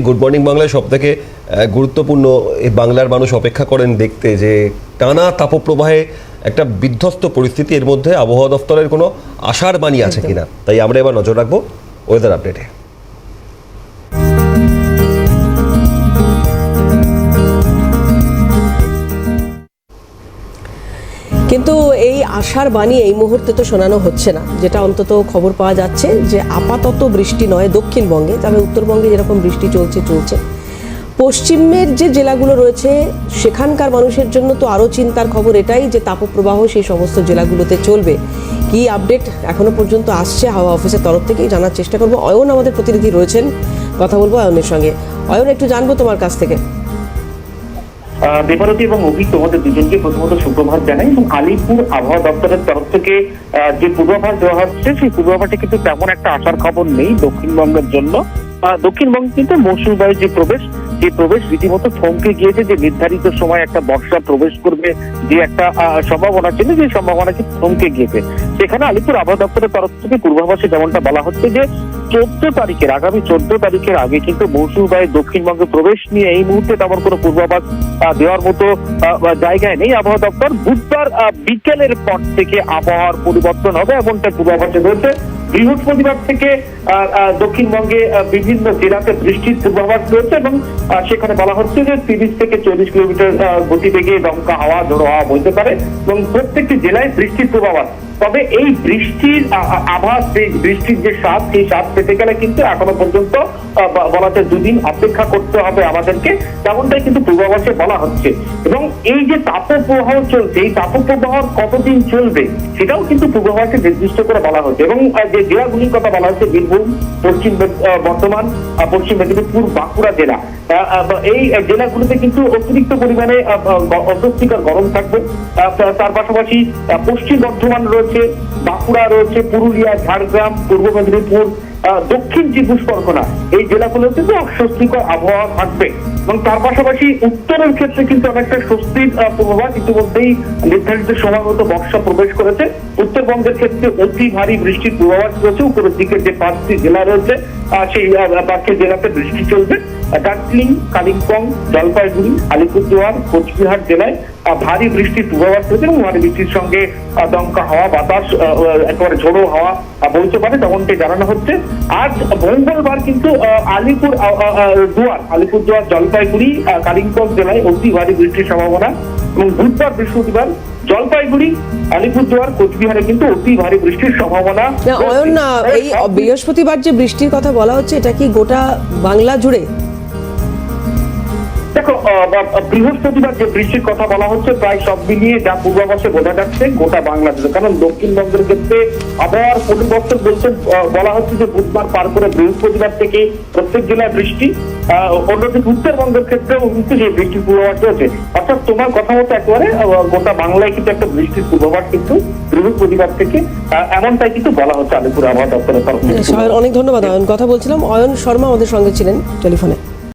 Good morning বাংলায় সব থেকে গুরুত্বপূর্ণ এই বাংলার মানুষ অপেক্ষা করেন দেখতে যে টানা তাপপ্রবাহে একটা বিধ্বস্ত পরিস্থিতি এর মধ্যে আবহাওয়া দফতরের কোনো আশার বাণী আছে কিনা। তাই আমরা এবার নজর রাখব ওয়েদার আপডেটে কিন্তু এই আশার বাণী এই মুহূর্তে তো শোনানো হচ্ছে না। যেটা অন্তত খবর পাওয়া যাচ্ছে যে আপাতত বৃষ্টি নয় দক্ষিণবঙ্গে, তবে উত্তরবঙ্গে যেরকম বৃষ্টি চলছে চলছে। পশ্চিমের যে জেলাগুলো রয়েছে, সেখানকার মানুষের জন্য তো আরও চিন্তার খবর এটাই যে তাপপ্রবাহ সেই সমস্ত জেলাগুলোতে চলবে। কি আপডেট এখনও পর্যন্ত আসছে হাওয়া অফিসের তরফ থেকেই জানার চেষ্টা করব। অয়ন আমাদের প্রতিনিধি রয়েছেন, কথা বলব অয়নের সঙ্গে। অয়ন, একটু জানব তোমার কাছ থেকে। দেবারতী এবং অভি তোমাদের দুজনকে প্রথমত সুপ্রভাত জানাই এবং আলিপুর আবহাওয়া দপ্তরের তরফ থেকে যে পূর্বাভাস দেওয়া হচ্ছে, সেই পূর্বাভাসে কিন্তু তেমন একটা আসার খবর নেই দক্ষিণবঙ্গের জন্য। দক্ষিণবঙ্গে কিন্তু মৌসুমি বায়ুর যে প্রবেশ সেই প্রবেশ রীতিমতো থমকে গিয়েছে, যে নির্ধারিত সময় একটা বর্ষা প্রবেশ করবে, যে একটা সম্ভাবনা ছিল, যে সম্ভাবনা থমকে গিয়েছে। সেখানে আলিপুর আবহাওয়া দপ্তরের তরফ থেকে পূর্বাভাসে যেমনটা বলা হচ্ছে যে, চোদ্দ তারিখের, আগামী চোদ্দ তারিখের আগে কিন্তু মৌসুমী বায়ু দক্ষিণবঙ্গে প্রবেশ নিয়ে এই মুহূর্তে তেমন কোনো পূর্বাভাস দেওয়ার মতো জায়গায় নেই। আবহাওয়া দপ্তর বুধবার বিকেলের পর থেকে আবহাওয়ার পরিবর্তন হবে এমনটা পূর্বাভাসে রয়েছে। বৃহস্পতিবার থেকে দক্ষিণবঙ্গে বিভিন্ন জেলাতে বৃষ্টির পূর্বাভাস রয়েছে এবং সেখানে বলা হচ্ছে যে তিরিশ থেকে চল্লিশ কিলোমিটার আহ, গতিবেগে দমকা হাওয়া ঝোড়ো হাওয়া বইতে পারে এবং প্রত্যেকটি জেলায় বৃষ্টির পূর্বাভাস। তবে এই বৃষ্টির আভাস সেই বৃষ্টির যে স্বাদ সেই স্বাদ পেতে গেলে কিন্তু এখনও পর্যন্ত আহ, বলা যায় দুদিন অপেক্ষা করতে হবে আমাদেরকে। তেমনটাই কিন্তু পূর্বাভাসে বলা হচ্ছে। এবং এই যে তাপপ্রবাহ চলছে এই তাপপ্রবাহ কতদিন চলবে সেটাও কিন্তু পূর্বাভাসে নির্দিষ্ট করে বলা হচ্ছে। এবং যে জেলাগুলির কথা বলা হচ্ছে বীরভূম, পশ্চিম বর্তমান পশ্চিম মেদিনীপুর বাঁকুড়া জেলা। এই জেলাগুলিতে কিন্তু অতিরিক্ত পরিমাণে অস্বস্তিকর গরম থাকবে। তার পাশাপাশি পশ্চিম বর্ধমান রয়েছে, বাঁকুড়া রয়েছে, পুরুলিয়া, ঝাড়গ্রাম, পূর্ব মেদিনীপুর দক্ষিণ চব্বিশ পরগনা, এই জেলাগুলোতে তো অস্বস্তিকর আবহাওয়া থাকবে। এবং তার পাশাপাশি উত্তরের ক্ষেত্রে কিন্তু অনেকটা স্বস্তির পূর্বাভাস ইতিমধ্যেই নির্ধারিত সময় মতো বর্ষা প্রবেশ করেছে। উত্তরবঙ্গের ক্ষেত্রে অতি ভারী বৃষ্টির পূর্বাভাস রয়েছে। উপরের দিকে যে পাঁচটি জেলা রয়েছে সেই পাঁচটি জেলাতে বৃষ্টি চলবে। দার্জিলিং কালিম্পং জলপাইগুড়ি আলিপুরদুয়ার কোচবিহার জেলায় ভারী বৃষ্টির পূর্বাভাস রয়েছে এবং ভারী বৃষ্টির সঙ্গে দমকা হাওয়া বাতাস একেবারে ঝোড়ো হাওয়া বইতে পারে তেমনটাই জানানো হচ্ছে। আজ মঙ্গলবার কিন্তু আলিপুর দুয়ার আলিপুরদুয়ার জলপাইগুড়ি কালিম্পং জেলায় অতি ভারী বৃষ্টির সম্ভাবনা এবং বুধবার বৃহস্পতিবার জলপাইগুড়ি আলিপুরদুয়ার কোচবিহারে কিন্তু অতি ভারী বৃষ্টির সম্ভাবনা অয়ন এই বৃহস্পতিবার যে বৃষ্টির কথা বলা হচ্ছে এটা কি গোটা বাংলা জুড়ে দেখো বৃহস্পতিবার যে বৃষ্টির কথা বলা হচ্ছে, প্রায় সব মিলিয়ে যা পূর্বাভাসে বোঝা যাচ্ছে, গোটা বাংলাদেশে। কারণ দক্ষিণবঙ্গের ক্ষেত্রে আবহাওয়ার পরিবর্তন বলছে বলা হচ্ছে যে বুধবার পার করে বৃহস্পতিবার থেকে প্রত্যেক জেলায় বৃষ্টি অন্যদিকে উত্তরবঙ্গের ক্ষেত্রেও কিন্তু সেই বৃষ্টির পূর্বাভাস রয়েছে। অর্থাৎ তোমার কথা মতো একেবারে গোটা বাংলায় কিন্তু একটা বৃষ্টির পূর্বাভাস কিন্তু বৃহস্পতিবার থেকে এমনটাই কিন্তু বলা হচ্ছে আলিপুর আবহাওয়া দপ্তরের তরফ থেকে। অনেক ধন্যবাদ, অয়ন। কথা বলছিলাম, অয়ন শর্মা আমাদের সঙ্গে ছিলেন টেলিফোনে।